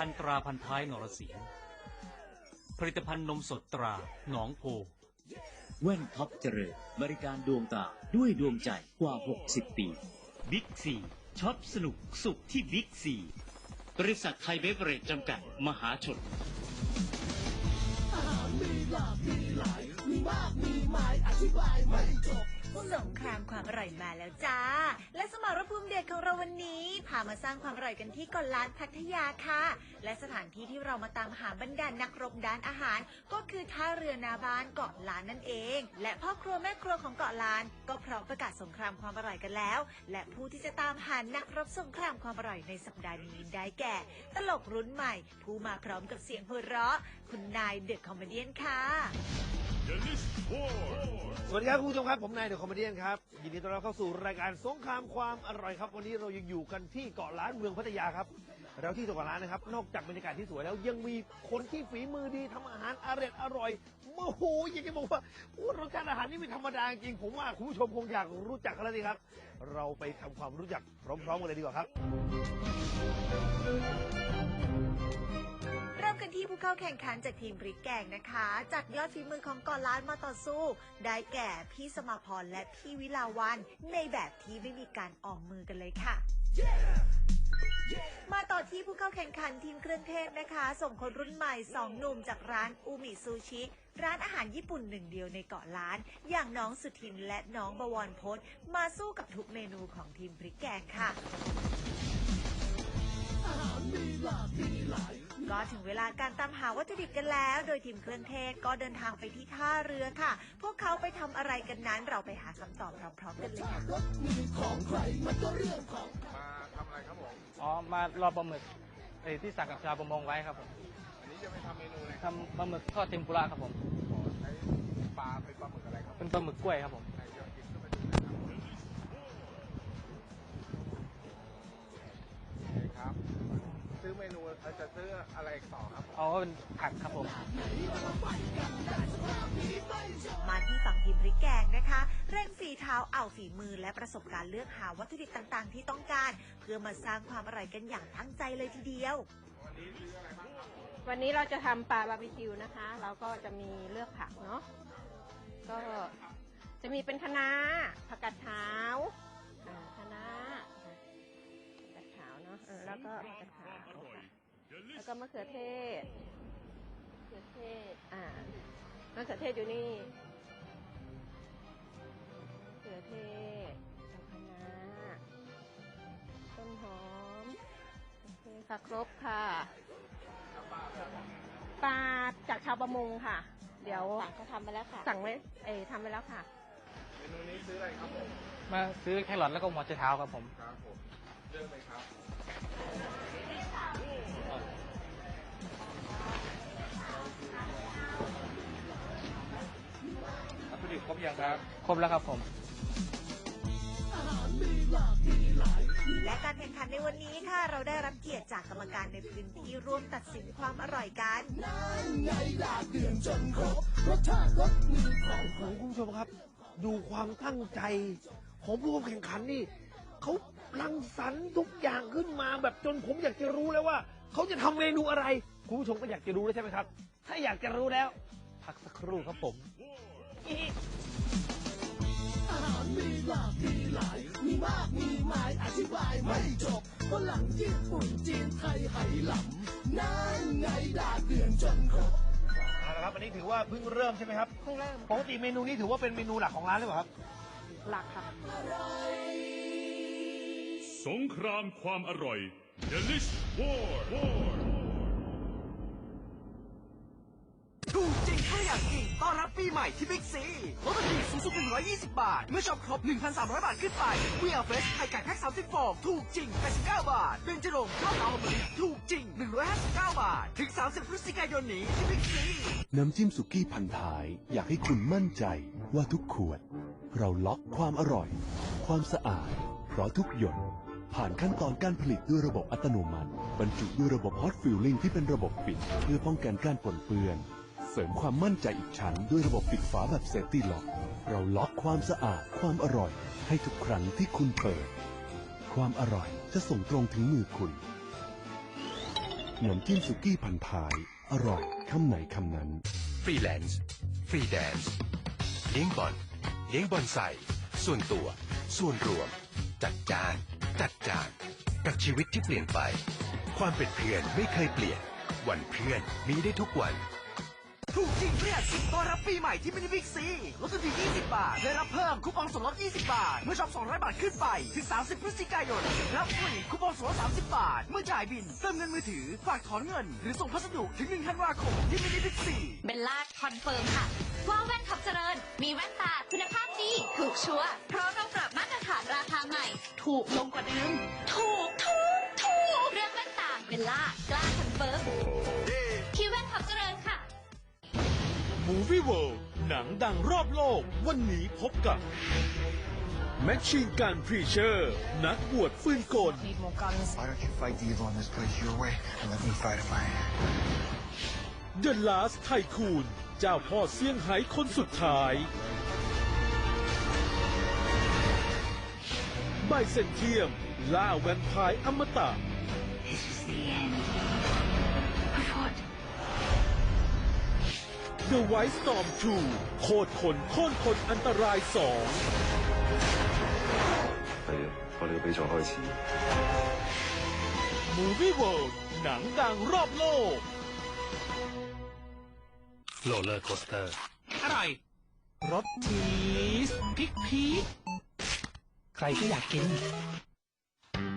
ภัณฑ์ตราพันท้ายนรสิงห์ผลิตภัณฑ์นมสดตราหนองโพแว่นท็อปเจริญบริการดวงตาด้วยดวงใจกว่า 60 ปีบิ๊กซีช็อปสนุกสุขที่บิ๊กซีบริษัทไทยเบเวอเรจจำกัดมหาชน สงครามความอร่อยมาแล้วจ้า และสมรภูมิเด็ดของเราวันนี้ พามาสร้างความอร่อยกันที่เกาะล้านพัทยาค่ะ และสถานที่ที่เรามาตามหาบรรดานนักรบด้านอาหาร ก็คือท่าเรือนาบานเกาะล้านนั่นเอง และพ่อครัวแม่ครัวของเกาะล้าน ก็พร้อมประกาศสงครามความอร่อยกันแล้ว และผู้ที่จะตามหานักรบสงครามความอร่อยในสัปดาห์นี้ได้แก่ ตลกรุ่นใหม่ ผู้มาพร้อมกับเสียงหัวเราะ คุณนายเดอะคอมเมดี้ค่ะ สวัสดีครับคุณผู้ชมครับ ผมนายเดอะคอมเมดี้ครับ ยินดีต้อนรับเข้าสู่รายการสงครามความอร่อยครับ วันนี้เรายังอยู่กันที่เกาะล้านเมืองพัทยาครับแล้วที่เกาะล้านนะครับ นอกจากบรรยากาศที่สวยแล้วยังมีคนที่ฝีมือดีทำอาหารอร่อยอร่อยโอ้โหอยากจะบอกว่ารสชาติอาหารนี่ไม่ธรรมดาจริงผมว่าคุณผู้ชมคงอยากรู้จักกันแล้วสิครับ เราไปทำความรู้จักพร้อมๆกันเลยดีกว่าครับ ที่ผู้เข้าแข่งขันจากทีมพริกแกงนะคะ จากยอดฝีมือของกอล้านมาต่อสู้ ได้แก่พี่สมาพรและพี่วิลาวัน ในแบบที่ไม่มีการออมมือกันเลยค่ะ มาต่อที่ผู้เข้าแข่งขันทีมเครื่องเทศนะคะ ส่งคนรุ่นใหม่สองหนุ่มจากร้านอูมิซูชิ ร้านอาหารญี่ปุ่นหนึ่งเดียวในเกาะล้าน อย่างน้องสุทินและน้องบวรพจน์ มาสู้กับทุกเมนูของทีมพริกแกงค่ะก็ ถึงเวลาการตามหาวัตถุดิบกันแล้ว โดยทีมเครื่องเทศก็เดินทางไปที่ท่าเรือค่ะ พวกเขาไปทำอะไรกันนั้นเราไปหาคำตอบพร้อมๆกันเลยค่ะอ๋อ มารอปลาหมึกไอ้ที่สั่งกับชาวประมงไว้ครับผมอันนี้จะไปทำเมนูอะไรทำปลาหมึกทอดเทมปุระครับผมใช้ปลาเป็นปลาหมึกอะไรครับเป็นปลาหมึกกล้วยครับผม ไหนยอด ซื้อเมนูเราจะซื้ออะไรต่อครับ เอาเป็นผักครับผม มาที่ฝั่งทีมพริกแกงนะคะ เร่งฝีเท้าเอาฝีมือและประสบการณ์เลือกหาวัตถุดิบต่างๆ ที่ต้องการ เพื่อมาสร้างความอร่อยกันอย่างตั้งใจเลยทีเดียว วันนี้เราจะทำปลาบาร์บีคิวนะคะ เราก็จะมีเลือกผักเนาะก็จะมีเป็นคะน้าผักกาดขาว นาะเออแล้วก็ผักกาดขาวค่ะแล้วก็มะเขือเทศมะเขือเทศอ่ามะเขือเทศอยู่นี่มะเขือเทศแล้วคะน้าต้นหอมโอเคค่ะครบค่ะปลาจากชาวประมงค่ะ เดี๋ยวสั่งเขาทำไปแล้วค่ะ สั่งไว้เอยทำไปแล้วค่ะเมนูนี้ซื้ออะไรครับผมมาซื้อแครอทแล้วก็หมอจะเท้าครับผมครับผมเลือกเลยครับ วัตถุดิบครบยังครับ ครบแล้วครับผม และการแข่งขันในวันนี้ค่ะ เราได้รับเกียรติจากกรรมการในพื้นที่ร่วมตัดสินความอร่อยกันโอ้โหคุณผู้ชมครับ ดูความตั้งใจของผู้เข้าแข่งขันนี่เขา รังสรรค์ทุกอย่างขึ้นมาแบบจนผมอยากจะรู้แล้วว่า เขาจะทำเมนูอะไรคุณผู้ชมก็อยากจะรู้แล้วใช่ไหมครับ ถ้าอยากจะรู้แล้ว พักสักครู่ครับผมเอาละครับ อันนี้ถือว่าเพิ่งเริ่มใช่ไหมครับ เพิ่งเริ่มปกติเมนูนี้ถือว่าเป็นเมนูหลักของร้านหรือเปล่าครับ หลักค่ะ สงครามความอร่อย Delish War War ถูกจริงก็อย่างจริงต้อนรับปีใหม่ที่บิ๊กซีลดทันทีสูงสุด 120 บาท เมื่อช็อปครบ 1,300 บาทขึ้นไปเวียเฟสไข่ไก่แพ็ค30ฟองถูกจริง 89 บาทเบนจรงข้าวหอมมะลิถูกจริง 159 บาท ถึง 30พฤศจิกายนนี้ที่บิ๊กซีน้ำจิ้มสุกี้พันท้าย อยากให้คุณมั่นใจว่าทุกขวด เราล็อกความอร่อย ความสะอาดเพราะทุกหยด ผ่านขั้นตอนการผลิตด้วยระบบอัตโนมัติ บรรจุด้วยระบบ Hot Filling ที่เป็นระบบปิด เพื่อป้องกันการปนเปื้อน เสริมความมั่นใจอีกชั้นด้วยระบบปิดฝาแบบเซฟตี้ล็อก เราล็อกความสะอาด ความอร่อย ให้ทุกครั้งที่คุณเปิด ความอร่อยจะส่งตรงถึงมือคุณน้ำจิ้มสุกี้พันท้าย อร่อยคำไหนคำนั้น ฟรีแลนซ์ ฟรีแดนซ์ เลี้ยงบอล เลี้ยงบอลใส่ ส่วนตัว ส่วนรวม จัดจาน จัดจานกับชีวิตที่เปลี่ยนไป ความเป็นเพื่อนไม่เคยเปลี่ยน วันเพื่อนมีได้ทุกวัน ถูกจริงประหยัดสิบต้อนรับปีใหม่ที่มินิบิ๊กซีลดทันที20 บาท ได้รับเพิ่มคูปองส่วนลด 20 บาท เมื่อช็อป 200 บาทขึ้นไป ถึง 30 พฤศจิกายน รับฟรีคูปองส่วนลด 30 บาท เมื่อจ่ายบิน เติมเงินมือถือ ฝากถอนเงิน หรือส่งพัสดุถึง 1 ธันวาคมที่มินิบิ๊กซี เบลล่าคอนเฟิร์มค่ะ ว่าแว่นท็อปเจริญ มีแว่นตาคุณภาพดี ถูกชัวร์เพราะเราปรับมาตร ฐานราคาใหม่ ถูกลงกว่าเดิม ถูก ถูก ถูก เรื่องแว่นตาเบลล่ากล้าคอนเฟิร์มที่แว่นท็อปเจริญค่ะ Movie World หนังดังรอบโลก วันนี้พบกับแมชชีนการพรีเชอร์นักบวชฟืนกล Need more guns. Why don't you fight the evil in this place your way and let me fight it my hand? The Last Tycoon เจ้าพ่อเซี่ยงไฮ้คนสุดท้าย ไบเซนเทียม ล่าแวมไพร์อมตะ This is the end of what The White Storm 2 โคตรคนโค่นคนอันตรายสอง 系啊，我哋嘅比赛开始。 Movie World หนังดังรอบโลก โรลเลอร์โคสเตอร์ อร่อย รสชีสพริกพีค ใครก็อยากกิน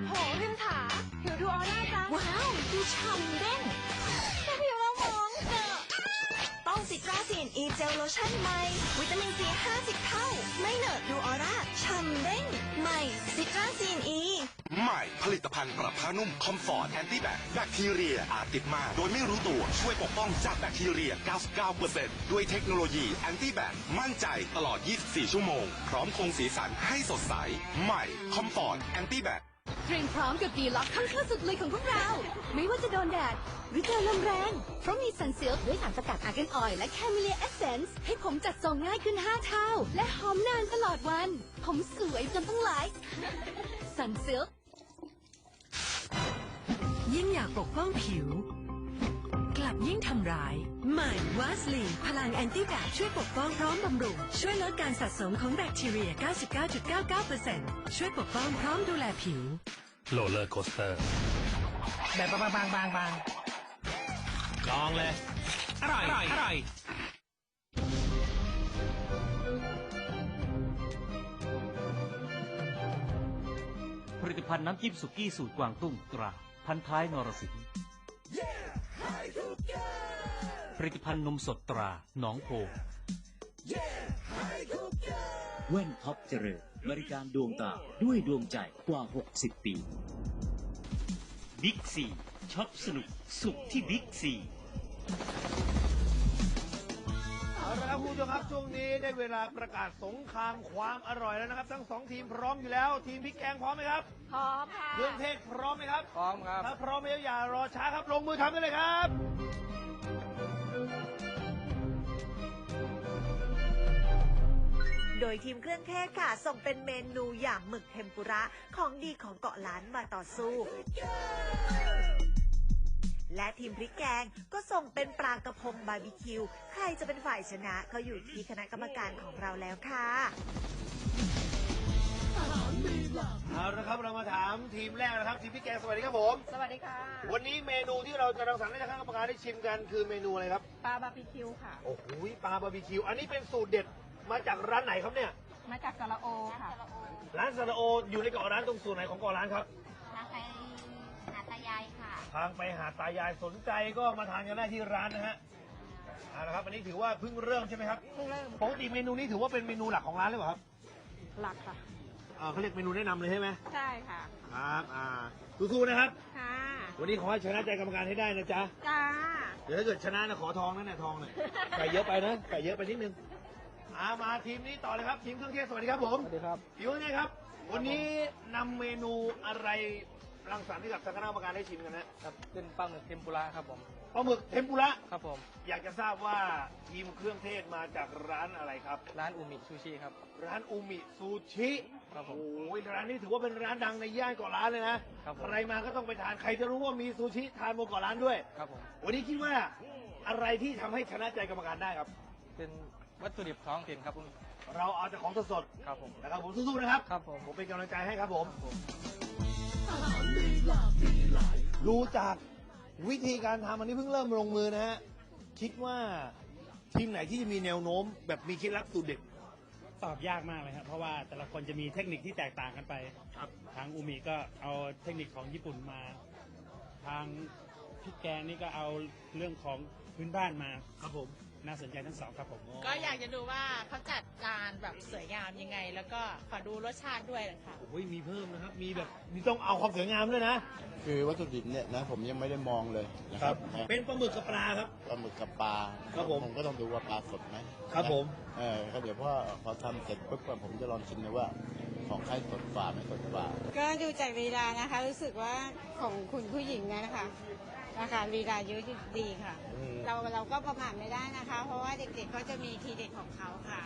โหพิมถาผิวดูออร่าจังว้าวดูฉ่ำเด้งแต่ผิวเรามองเจอต้องซิตราซีนอีเจลโลชั่นใหม่ วิตามินซี 50 เท่า ไม่เหนอะดูออร่าฉ่ำเด้งใหม่ซิตราซีนอี ใหม่ผลิตภัณฑ์ปรับผ้านุ่มคอมฟอร์ตแอนตี้แบคแบคทีเรียอาจติดมาโดยไม่รู้ตัวช่วยปกป้องจากแบคทีเรีย 99%ด้วยเทคโนโลยีแอนตี้แบคมั่นใจตลอด 24 ชั่วโมง พร้อมคงสีสันให้สดใส ใหม่คอมฟอร์ตแอนตี้แบคเตรียมพร้อมกับดีล็อกขั้นขั้นสุดเลยของพวกเรา ไม่ว่าจะโดนแดด หรือเจอลมแรง เพราะมีสันเซิลด้วยสารสกัดอาร์แกนออยและแคมิเลียเอเซนส์ให้ผมจัดทรงง่ายขึ้น 5 เท่า และหอมนานตลอดวัน ผมสวยจนต้องไลฟ์สันเซิล ยิ่งอยากปกป้องผิว กลับยิ่งทำร้าย ใหม่วาสลีนพลังแอนตี้แบคช่วยปกป้องพร้อมบำรุง ช่วยลดการสะสมของแบคทีเรีย 99.99%ช่วยปกป้องพร้อมดูแลผิว โรลเลอร์โคสเตอร์ แบบบางบางบางบางลองเลย อร่อย อร่อยผลิตภัณฑ์น้ำจิ้มสุกี้สูตรกวางตุ้งตรา พันท้ายนรสิงห์ผลิตภัณฑ์นมสดตราหนองโพแว่นท็อปเจริญบริการดวงตาด้วยดวงใจกว่า 60 ปีบิ๊กซีช็อปสนุกสุขที่บิ๊กซีเอา ละครับคุณผู้ชมครับช่วงนี้ได้เวลาประกาศสงครามความอร่อยแล้วนะครับ ทั้งสองทีมพร้อมอยู่แล้ว ทีมพริกแกงพร้อมไหมครับพร้อมค่ะ เครื่องเทศพร้อมไหมครับพร้อมครับ ถ้าพร้อมแล้วอย่ารอช้าครับลงมือทำกันเลยครับ โดยทีมเครื่องเทศค่ะ ส่งเป็นเมนูอย่างหมึกเทมปุระของดีของเกาะล้านมาต่อสู้ และทีมพริกแกงก็ส่งเป็นปลากระพงบาร์บีคิว ใครจะเป็นฝ่ายชนะก็อยู่ที่คณะกรรมการของเราแล้วค่ะเอาละครับเรามาถามทีมแรกนะครับทีมพริกแกงสวัสดีครับผม สวัสดีค่ะ วันนี้เมนูที่เราจะรังสรรค์ให้คณะกรรมการได้ชิมกันคือเมนูอะไรครับปลาบาร์บีคิวค่ะโอ้โหปลาบาร์บีคิว อันนี้เป็นสูตรเด็ดมาจากร้านไหนครับเนี่ย มาจากสระโอค่ะ ร้านซาลาโออยู่ในเกาะร้านตรงส่วนไหนของเกาะร้านครับ ทางไปหาตายายสนใจก็มาทานกันได้ที่ร้านนะฮะเอาละครับอันนี้ถือว่าเพิ่งเริ่มใช่ไหมครับเพิ่งเริ่มปกติเมนูนี้ถือว่าเป็นเมนูหลักของร้านหรือเปล่าครับหลักค่ะอ่าเขาเรียกเมนูแนะนำเลยใช่ไหมใช่ค่ะครับอ่าสู้ๆนะครับ ค่ะวันนี้ขอให้ชนะใจกรรมการให้ได้นะจ๊ะจ้าเดี๋ยวถ้าเกิดชนะนะขอทองนั่นแหละทองน่ะไก่เยอะไปนะไก่เยอะไปนิดนึงอามาทีมนี้ต่อเลยครับทีมเครื่องเทศสวัสดีครับผม สวัสดีครับทีมเครื่องเทศครับ วันนี้นำเมนูอะไร รังสรรค์ให้กับทางคณะกรรมการได้ชิมกันนะครับเป็นปลาหมึกเทมปุระครับผมปปลาหมึกเทมปุระครับผม อยากจะทราบว่าทีมเครื่องเทศมาจากร้านอะไรครับ ร้านอูมิซูชิครับ ร้านอูมิซูชิครับผมโอ้ยร้านนี้ถือว่าเป็นร้านดังในย่านเกาะล้านเลยนะครับผมใครมาก็ต้องไปทานใครจะรู้ว่ามีซูชิทานบนเกาะล้านด้วยครับผมวันนี้คิดว่าอะไรที่ทำให้ชนะใจกรรมการได้ครับ เป็นวัตถุดิบท้องถิ่นครับผมเราเอาแต่ของสดครับผมๆนะครับผมสู้ๆนะครับ ครับผม ผมเป็นกำลังใจให้ครับผม รู้จากวิธีการทำอันนี้เพิ่งเริ่มลงมือนะฮะ คิดว่าทีมไหนที่จะมีแนวโน้ม แบบมีเคล็ดลับสูตรเด็ด ตอบยากมากเลยครับ เพราะว่าแต่ละคนจะมีเทคนิคที่แตกต่างกันไปครับ ทางอูมิก็เอาเทคนิคของญี่ปุ่นมา ทางพี่แกงนี่ก็เอาเรื่องของพื้นบ้านมา ครับผม น่าสนใจทั้งสองครับผมก็อยากจะดูว่าเขาจัดจานแบบสวยงามยังไง แล้วก็ขอดูรสชาติด้วยนะคะโอ้ยมีเพิ่มนะครับ มีแบบมีต้องเอาความสวยงามด้วยนะ คือวัตถุดิบเนี่ยนะผมยังไม่ได้มองเลยนะครับนะเป็นปลาหมึกกับปลาครับปลาหมึกกับปลาครับผมผมก็ต้องดูว่าปลาสดไหมครับนะผมเออครับเดี๋ยวพอพอทำเสร็จปุ๊บผมจะลองชิมเลยว่าของใครสดกว่าไม่สดกว่า ก็ดูจากลีลานะคะ รู้สึกว่าของคุณผู้หญิงเนยนะคะ นะคะลีลาเยอะดีค่ะ อืม เราเราก็ประมาทไม่ได้นะคะ เพราะว่าเด็กๆก็จะมีทีเด็ดของเขาค่ะ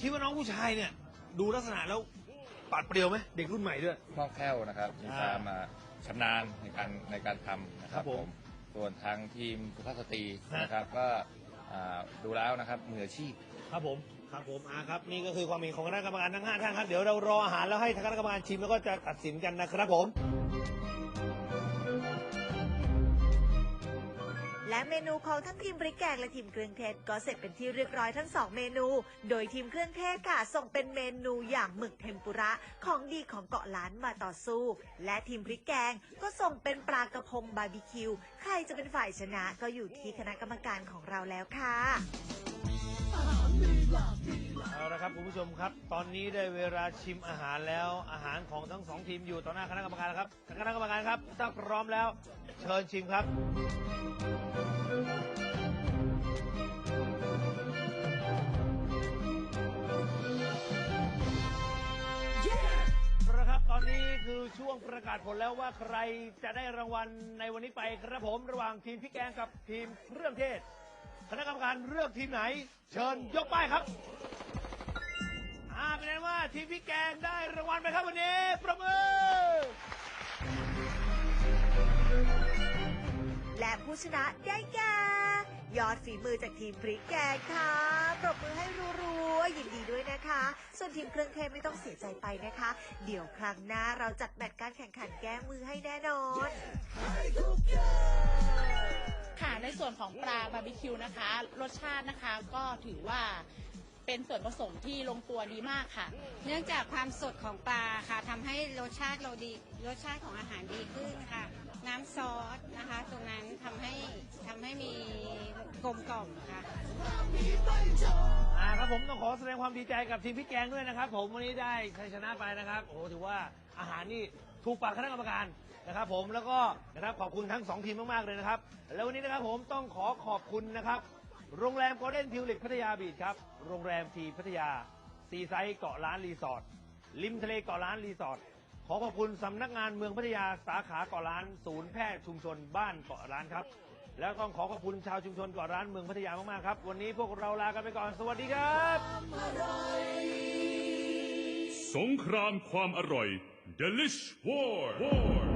คิดว่าน้องผู้ชายเนี่ย ดูลักษณะแล้วปัดเปรียวไหมเด็กรุ่นใหม่ด้วย คล่องแคล่วนะครับมีความอ่าชำนาญในการในการทำนะคครัรับบผมส่วนทางทีมสุภาพสตรีนะครับก็อ่าดูแล้วนะครับมืออาชีพ ครับผมครับผมอ่าครับนี่ก็คือความเห็นของคณะกรรมการทั้งห้าท่านครับเดี๋ยวเรารออาหารแล้วให้ทางคณะกรรมการชิมแล้วก็จะตัดสินกันนะครับผม และเมนูของทั้งทีมพริกแกงและทีมเครื่องเทศก็เสร็จเป็นที่เรียบร้อยทั้งสองเมนู โดยทีมเครื่องเทศค่ะส่งเป็นเมนูอย่างหมึกเทมปุระของดีของเกาะล้านมาต่อสู้ และทีมพริกแกงก็ส่งเป็นปลากระพงบาร์บีคิว ใครจะเป็นฝ่ายชนะก็อยู่ที่คณะกรรมการของเราแล้วค่ะ เอาละครับคุณผู้ชมครับ ตอนนี้ได้เวลาชิมอาหารแล้ว อาหารของทั้งสองทีมอยู่ต่อหน้าคณะกรรมการแล้วครับคณะกรรมการครับถ้าพร้อมแล้ว เชิญชิมครับนะครับตอนนี้คือช่วงประกาศผลแล้วว่าใครจะได้รางวัลในวันนี้ไปครับผมระหว่างทีมพี่แกงกับทีมเครื่องเทศ คณะกรรมการเลือกทีมไหน เชิญยกป้ายครับ เป็นไงว่าทีมพี่แกงได้รางวัลไปครับวันนี้ประมือ และผู้ชนะได้แก่ยอดฝีมือจากทีมพริกแกงค่ะปรบมือให้รัวๆยินดีด้วยนะคะ ส่วนทีมเครื่องเทศไม่ต้องเสียใจไปนะคะ เดี๋ยวครั้งหน้าเราจัดแมตช์การแข่งขันแก้มือให้แน่นอน ค่ะในส่วนของปลาบาร์บีคิวนะคะ รสชาตินะคะก็ถือว่า เป็นส่วนผสมที่ลงตัวดีมากค่ะ เนื่องจากความสดของปลาค่ะทำให้รสชาติเราดีรสชาติของอาหารดีขึ้นค่ะ น้ำซอสนะคะ ตรงนั้นทำให้ทำให้มีกลมกล่อมค่ะ อ่าครับผมต้องขอแสดงความดีใจกับทีมพี่แกงด้วยนะครับ ผมวันนี้ได้ชัยชนะไปนะครับโอ้โหถือว่าอาหารนี่ถูกปากคณะกรรมการนะครับ ผมแล้วก็นะครับขอบคุณทั้งสองทีมมากๆเลยนะครับแล้ววันนี้นะครับผมต้องขอขอบคุณนะครับ โรงแรมโกลเด้นทิวลิปพัทยาบีชครับ โรงแรมทีพัทยา ซีไซด์เกาะล้านรีสอร์ทริมทะเลเกาะล้านรีสอร์ทขอขอบคุณสำนักงานเมืองพัทยาสาขาเกาะล้านศูนย์แพทย์ชุมชนบ้านเกาะล้านครับ แล้วต้องขอขอบคุณชาวชุมชนเกาะล้านเมืองพัทยามากๆครับ วันนี้พวกเราลากันไปก่อนสวัสดีครับ สงครามความอร่อย Delish War